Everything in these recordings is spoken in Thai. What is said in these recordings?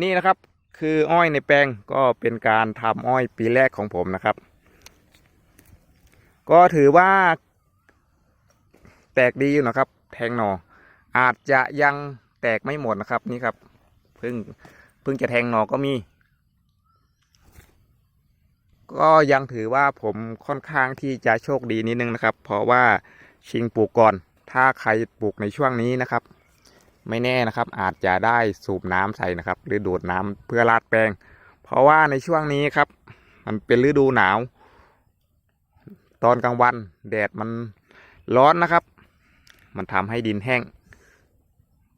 นี่นะครับคืออ้อยในแปลงก็เป็นการทำอ้อยปีแรกของผมนะครับ ก็ถือว่า แตกดีอยู่นะครับ แทงหนออาจจะยังแตกไม่หมดนะครับนี่ครับเพิ่งเพิ่งจะแทงหนอก็มี ก็ยังถือว่าผมค่อนข้างที่จะโชคดีนิดนึงนะครับ เพราะว่าชิงปลูกก่อน ถ้าใครปลูกในช่วงนี้นะครับ ไม่แน่นะครับ อาจจะได้สูบน้ำใส่นะครับ หรือดูดน้ำเพื่อราดแปลง เพราะว่าในช่วงนี้ครับ มันเป็นฤดูหนาว ตอนกลางวันแดดมันร้อนนะครับ มันทำให้ดินแห้ง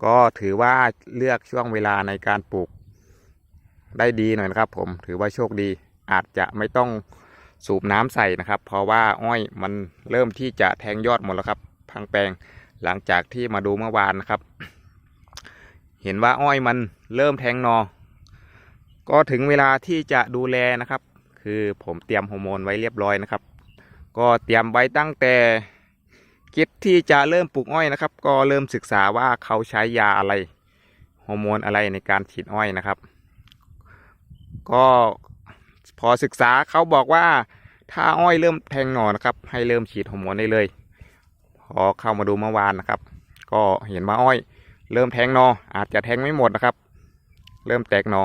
ก็ถือว่าเลือกช่วงเวลาในการปลูก ได้ดีหน่อยนะครับ ผมถือว่าโชคดีอาจจะไม่ต้องสูบน้ำใส่นะครับ เพราะว่าอ้อยมันเริ่มที่จะแทงยอดหมดแล้วครับพังแปลงหลังจากที่มาดูเมื่อวานนะครับ เห็นว่าอ้อยมันเริ่มแทงนอ ก็ถึงเวลาที่จะดูแลนะครับ คือผมเตรียมฮอร์โมนไว้เรียบร้อยนะครับ ก็เตรียมไว้ตั้งแต่คิดที่จะเริ่มปลูกอ้อยนะครับ ก็เริ่มศึกษาว่าเขาใช้ยาอะไรฮอร์โมนอะไรในการฉีดอ้อยนะครับ ก็พอศึกษาเขาบอกว่าถ้าอ้อยเริ่มแทงหน่อนะครับ ให้เริ่มฉีดฮอร์โมนได้เลย พอเข้ามาดูเมื่อวานนะครับ ก็เห็นว่าอ้อย เริ่มแทงนออาจจะแทงไม่หมดนะครับ เริ่มแตกนอ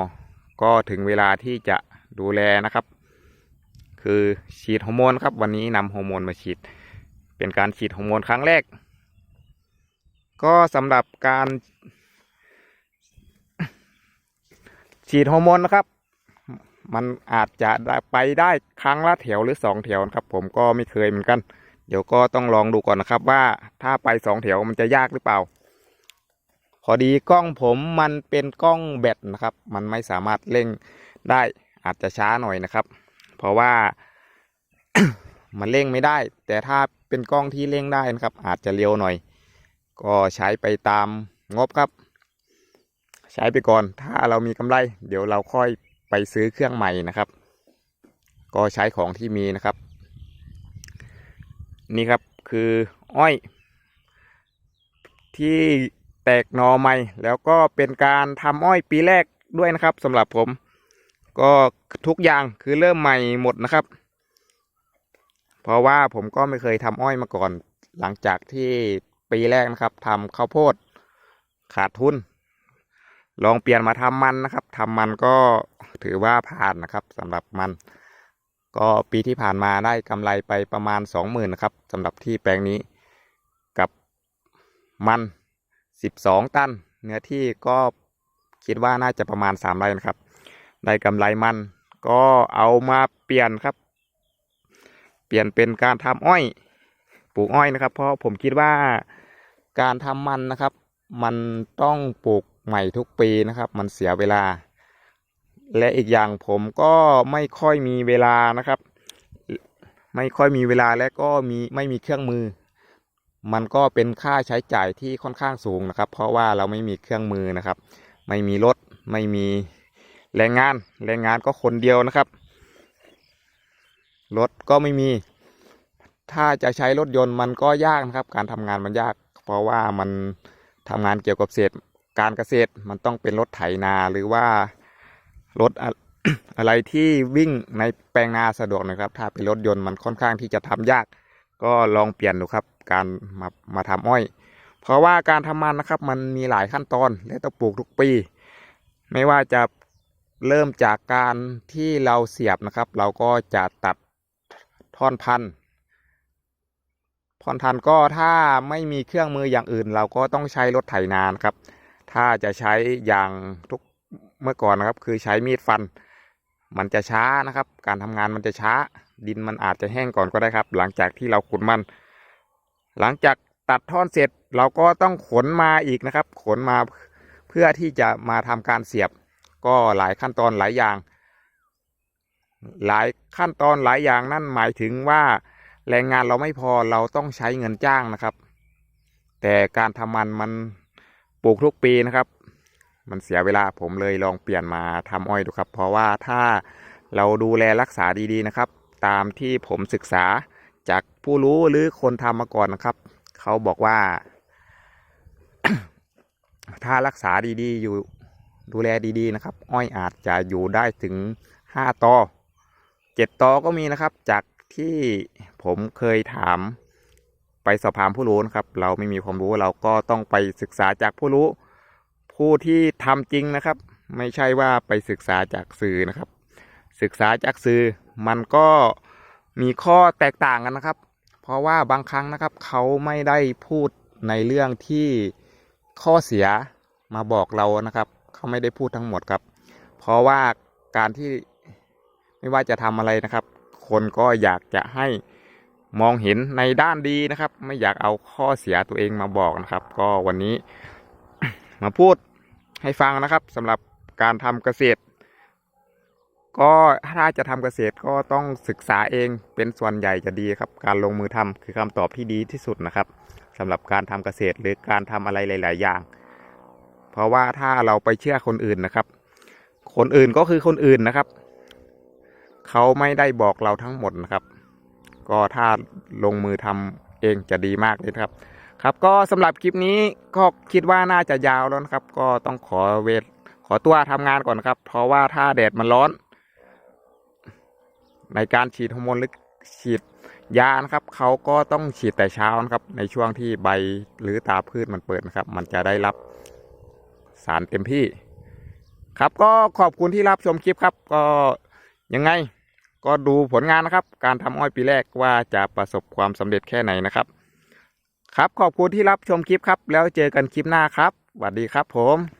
ก็ถึงเวลาที่จะดูแลนะครับ คือฉีดฮอร์โมนครับ วันนี้นำฮอร์โมนมาฉีด เป็นการฉีดฮอร์โมนครั้งแรก ก็สำหรับการ ฉีดฮอร์โมนนะครับ มันอาจจะไปได้ครั้งละแถวหรือสองแถวครับ ผมก็ไม่เคยเหมือนกัน เดี๋ยวก็ต้องลองดูก่อนนะครับว่าถ้าไปสองแถวมันจะยากหรือเปล่า พอดีกล้องผมมันเป็นกล้องแบตนะครับ มันไม่สามารถเร่งได้อาจจะช้าหน่อยนะครับ เพราะว่ามันเร่งไม่ได้ แต่ถ้าเป็นกล้องที่เร่งได้นะครับ อาจจะเร็วหน่อย ก็ใช้ไปตามงบครับ ใช้ไปก่อน ถ้าเรามีกำไร เดี๋ยวเราค่อยไปซื้อเครื่องใหม่นะครับ ก็ใช้ของที่มีนะครับ นี่ครับคืออ้อย ที่ ตกหนอใหม่ แล้วก็เป็นการทำอ้อยปีแรกด้วยนะครับสำหรับผม ก็ทุกอย่างคือเริ่มใหม่หมดนะครับ เพราะว่าผมก็ไม่เคยทำอ้อยมาก่อน หลังจากที่ปีแรกนะครับทำข้าวโพดขาดทุน ลองเปลี่ยนมาทำมันนะครับทำมันก็ถือว่าผ่านนะครับสำหรับมัน ก็ปีที่ผ่านมาได้กำไรไปประมาณสองหมื่นนะครับสำหรับที่แปลงนี้กับมัน สิบสองตัน เนื้อที่ก็คิดว่าน่าจะประมาณสามไร่นะครับ ได้กำไรมันก็เอามาเปลี่ยนครับ เปลี่ยนเป็นการทำอ้อยปลูกอ้อยนะครับ เพราะผมคิดว่าการทำมันนะครับ มันต้องปลูกใหม่ทุกปีนะครับ มันเสียเวลา และอีกอย่างผมก็ไม่ค่อยมีเวลานะครับ ไม่ค่อยมีเวลาและก็มีไม่มีเครื่องมือ มันก็เป็นค่าใช้จ่ายที่ค่อนข้างสูงนะครับ เพราะว่าเราไม่มีเครื่องมือนะครับ ไม่มีรถไม่มีแรงงานแรงงานก็คนเดียวนะครับรถก็ไม่มี ถ้าจะใช้รถยนต์มันก็ยากนะครับ การทำงานมันยาก เพราะว่ามันทำงานเกี่ยวกับเศษการเกษตรมันต้องเป็นรถไถนาหรือว่ารถอะไรที่วิ่งในแปลงนาสะดวกนะครับ ถ้าเป็นรถยนต์มันค่อนข้างที่จะทำยาก ก็ลองเปลี่ยนดูครับ การมามาทำอ้อย เพราะว่าการทำมันนะครับ มันมีหลายขั้นตอนและต้องปลูกทุกปี ไม่ว่าจะเริ่มจากการที่เราเสียบนะครับ เราก็จะตัดท่อนพันธุ์ท่อนพันธุ์ก็ถ้าไม่มีเครื่องมืออย่างอื่น เราก็ต้องใช้รถไถนานครับ ถ้าจะใช้อย่างทุกเมื่อก่อนนะครับ คือใช้มีดฟัน มันจะช้านะครับ การทำงานมันจะช้า ดินมันอาจจะแห้งก่อนก็ได้ครับ หลังจากที่เราขุดมัน หลังจากตัดท่อนเสร็จเราก็ต้องขนมาอีกนะครับ ขนมาเพื่อที่จะมาทำการเสียบ ก็หลายขั้นตอนหลายอย่าง หลายขั้นตอนหลายอย่างนั่นหมายถึงว่าแรงงานเราไม่พอเราต้องใช้เงินจ้างนะครับ แต่การทำมันมันปลูกทุกปีนะครับ มันเสียเวลาผมเลยลองเปลี่ยนมาทำอ้อยดูครับ เพราะว่าถ้าเราดูแลรักษาดีๆนะครับ ตามที่ผมศึกษา จากผู้รู้หรือคนทำมาก่อนนะครับ เขาบอกว่า ถ้ารักษาดีๆ อยู่ดูแลดีๆนะครับ อ้อยอาจจะอยู่ได้ถึงห้าตอเจ็ดตอก็มีนะครับ จากที่ผมเคยถามไปสอบถามผู้รู้นะครับ เราไม่มีความรู้เราก็ต้องไปศึกษาจากผู้รู้ ผู้ที่ทำจริงนะครับ ไม่ใช่ว่าไปศึกษาจากสื่อนะครับ ศึกษาจากสื่อมันก็ มีข้อแตกต่างกันนะครับ เพราะว่าบางครั้งนะครับเขาไม่ได้พูดในเรื่องที่ข้อเสียมาบอกเรานะครับ เขาไม่ได้พูดทั้งหมดครับ เพราะว่าการที่ไม่ว่าจะทำอะไรนะครับ คนก็อยากจะให้มองเห็นในด้านดีนะครับ ไม่อยากเอาข้อเสียตัวเองมาบอกนะครับ ก็วันนี้มาพูดให้ฟังนะครับสำหรับการทำเกษตร ก็ถ้าจะทำเกษตรก็ต้องศึกษาเองเป็นส่วนใหญ่จะดีครับ การลงมือทำคือคำตอบที่ดีที่สุดนะครับสำหรับการทำเกษตรหรือการทำอะไรหลาย ๆ อย่าง เพราะว่าถ้าเราไปเชื่อคนอื่นนะครับ คนอื่นก็คือคนอื่นนะครับ เขาไม่ได้บอกเราทั้งหมดนะครับ ก็ถ้าลงมือทำเองจะดีมากเลยครับ ครับก็สำหรับคลิปนี้ก็คิดว่าน่าจะยาวแล้วนะครับ ก็ต้องขอเวทขอตัวทำงานก่อนนครับ เพราะว่าถ้าแดดมันร้อน ในการฉีดฮอร์โมนหรือฉีดยานะครับเขาก็ต้องฉีดแต่เช้านะครับ ในช่วงที่ใบหรือตาพืชมันเปิดนะครับ มันจะได้รับสารเต็มที่ ครับก็ขอบคุณที่รับชมคลิปครับ ก็ยังไงก็ดูผลงานนะครับ การทำอ้อยปีแรกว่าจะประสบความสำเร็จแค่ไหนนะครับ ครับขอบคุณที่รับชมคลิปครับ แล้วเจอกันคลิปหน้าครับสวัสดีครับผม